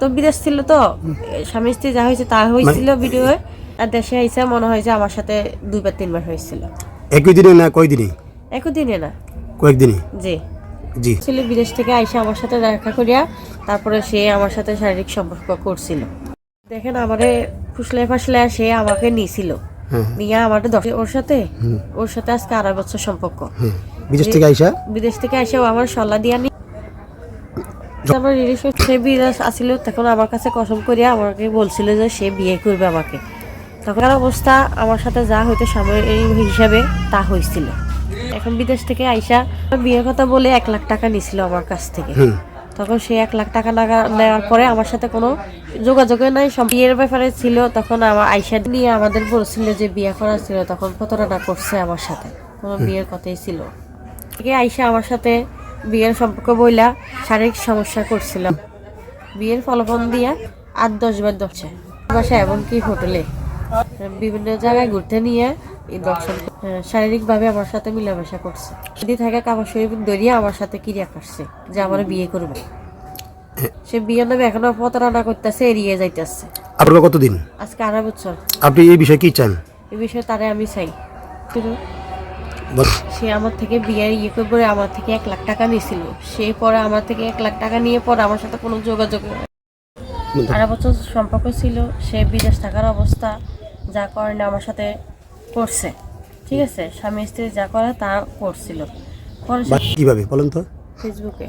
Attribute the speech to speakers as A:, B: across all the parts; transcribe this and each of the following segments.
A: তো বিদেশ ছিল তো স্বামী স্ত্রী যা হয়েছে তা হয়েছিল
B: মানে-
A: ভিডিও আর দেশে আইসা মনে হয় যে আমার সাথে দুইবার তিনবার হয়েছিল।
B: একই দিনে না কয় দিনে?
A: একই দিনে না।
B: কয়েকদিনে
A: জি।
B: জি।
A: ছিল বিদেশ থেকে আইসা আমার সাথে দেখা করিয়া তারপরে সে আমার সাথে শারীরিক সম্পর্ক করছিল। দেখেন আমারে ফুসলে ফাসলে সে আমাকে নিয়েছিল
B: হ্যাঁ।
A: নিয়ে আমার দশ ওর সাথে। ওর সাথে আজকে আড়াই বছর সম্পর্ক।
B: বিদেশ থেকে আইসা?
A: বিদেশ থেকে এসে ও আমার সল্লা দিয়া আমার রিলেশন সে বিদেশ আসিল তখন আমার কাছে কসম করিয়া আমাকে বলছিল যে সে বিয়ে করবে আমাকে। তখন আর অবস্থা আমার সাথে যা হইতো সাময়িক হিসাবে তা হয়েছিল এখন বিদেশ থেকে আইসা বিয়ের কথা বলে এক লাখ টাকা নিছিল আমার কাছ থেকে। তখন সে এক লাখ টাকা নেওয়ার পরে আমার সাথে কোনো যোগাযোগে নাই বিয়ের ব্যাপারে ছিল। তখন আমার আইসা নিয়ে আমাদের বলছিল যে বিয়ে করা ছিল তখন প্রতারণা করছে আমার সাথে। কোনো বিয়ের কথাই ছিল আইসা আমার সাথে বিয়ের সম্পর্ক বইলা শারীরিক সমস্যা করছিলাম বিয়ের ফলাফল দিয়া আট দশ বার দশে বাসায় এমনকি হোটেলে। বিভিন্ন জায়গায় ঘুরতে নিয়ে এই দর্শন শারীরিকভাবে আমার সাথে মিলামেশা করছে। যদি থাকে কাপড় শরীফ দরিয়া আমার সাথে ক্রিয়া করছে যে আমার বিয়ে করবে। সে বিয়ের নামে এখনও প্রতারণা করতেছে এড়িয়ে যাইতেছে।
B: আপনার কতদিন?
A: আজকে আড়াই বছর।
B: আপনি এই বিষয়ে কি চান?
A: এই বিষয়ে তারে আমি চাই। সে আমার থেকে বিয়ের ইয়ে করে পরে আমার থেকে এক লাখ টাকা নিয়েছিল। সে পরে আমার থেকে এক লাখ টাকা নিয়ে পরে আমার সাথে কোনো যোগাযোগ আড়াই বছর সম্পর্ক ছিল সে বিদেশ থাকার অবস্থা যা কারণে আমার সাথে করছে। ঠিক আছে স্বামী স্ত্রী যা করে তা করছিল।
B: কীভাবে বলেন তো?
A: ফেসবুকে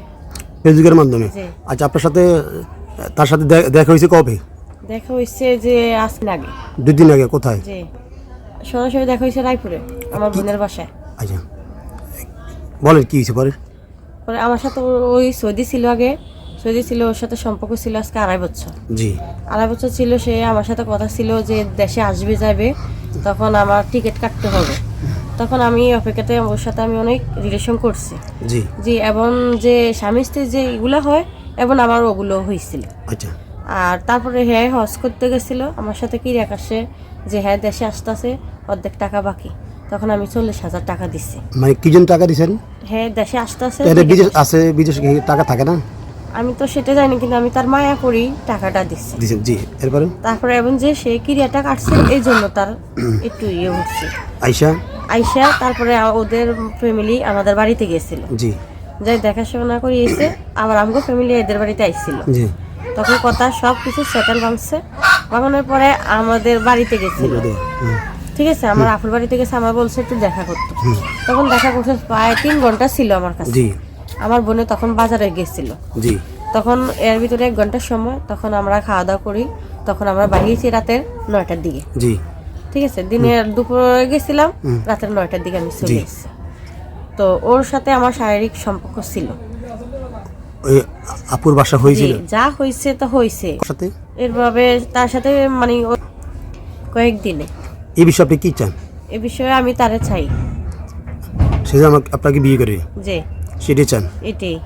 B: ফেসবুকের মাধ্যমে? আচ্ছা আপনার সাথে তার সাথে দেখা হয়েছে কবে?
A: দেখা হয়েছে যে আজ আগে।
B: দুই দিন আগে কোথায়?
A: সরাসরি দেখা হয়েছে রায়পুরে আমার বোনের বাসায়।
B: আচ্ছা। বলেন কি হয়েছে পরে
A: পরে আমার সাথে ওই সৌদি ছিল আগে। সৌদি ছিল ওর সাথে সম্পর্ক ছিল আজকে আড়াই বছর।
B: জি।
A: আড়াই বছর ছিল সে আমার সাথে কথা ছিল যে দেশে আসবে যাবে। তখন আমার টিকিট কাটতে হবে। তখন আমি অপেক্ষাতে ওর সাথে আমি অনেক রিলেশন করছি।
B: জি।
A: জি এবং যে স্বামী স্ত্রী যে এগুলো হয় এবং আমার ওগুলো হয়েছিল।
B: আচ্ছা।
A: আর তারপরে হ্যাঁ হজ করতে গেছিল। আমার সাথে কি রেখাসে যে হ্যাঁ দেশে আসতেছে অর্ধেক টাকা বাকি। তখন আমি চল্লিশ হাজার টাকা দিচ্ছি
B: মানে কি জন্য টাকা দিছেন?
A: হ্যাঁ দেশে আসতেছে
B: এটা বিদেশ আছে বিদেশ টাকা থাকে না?
A: আমি তো সেটা জানি কিন্তু আমি তার মায়া করি টাকাটা দিচ্ছি
B: দিছেন জি এরপরে?
A: তারপরে এবং যে সে ক্রিয়াটা কাটছে এই জন্য তার একটু ইয়ে হচ্ছে
B: আইসা
A: আইসা তারপরে ওদের ফ্যামিলি আমাদের বাড়িতে গেছিল
B: জি।
A: যাই দেখাশোনা করে এসে আবার আমগো ফ্যামিলি এদের বাড়িতে আইছিল।
B: জি।
A: তখন কথা সব কিছু সেটেল ভাঙছে ভাঙানোর পরে আমাদের বাড়িতে গেছিল। ঠিক আছে? আমার আপুর বাড়িতে গেছে আমার বলছে একটু দেখা করতে। তখন দেখা করতে প্রায় তিন ঘণ্টা ছিল আমার কাছে। আমার বোনে তখন বাজারে গেছিল। তখন এর ভিতরে এক ঘণ্টার সময় তখন আমরা খাওয়া দাওয়া করি। তখন আমরা বাড়িয়েছি রাতের নয়টার দিকে। ঠিক আছে? দিনের দুপুরে গেছিলাম রাতের নয়টার দিকে আমি চলে। এসেছি। তো ওর সাথে আমার শারীরিক সম্পর্ক ছিল।
B: আপুর বাসা হয়েছিল?
A: যা হয়েছে তো হয়েছে। এরভাবে তার সাথে মানে কয়েকদিনে।
B: এই বিষয়ে আপনি কি চান?
A: এ বিষয়ে আমি তারে চাই।
B: সে যে আমাকে আপনাকে বিয়ে করে?
A: যে
B: সেটাই চান?
A: এটাই।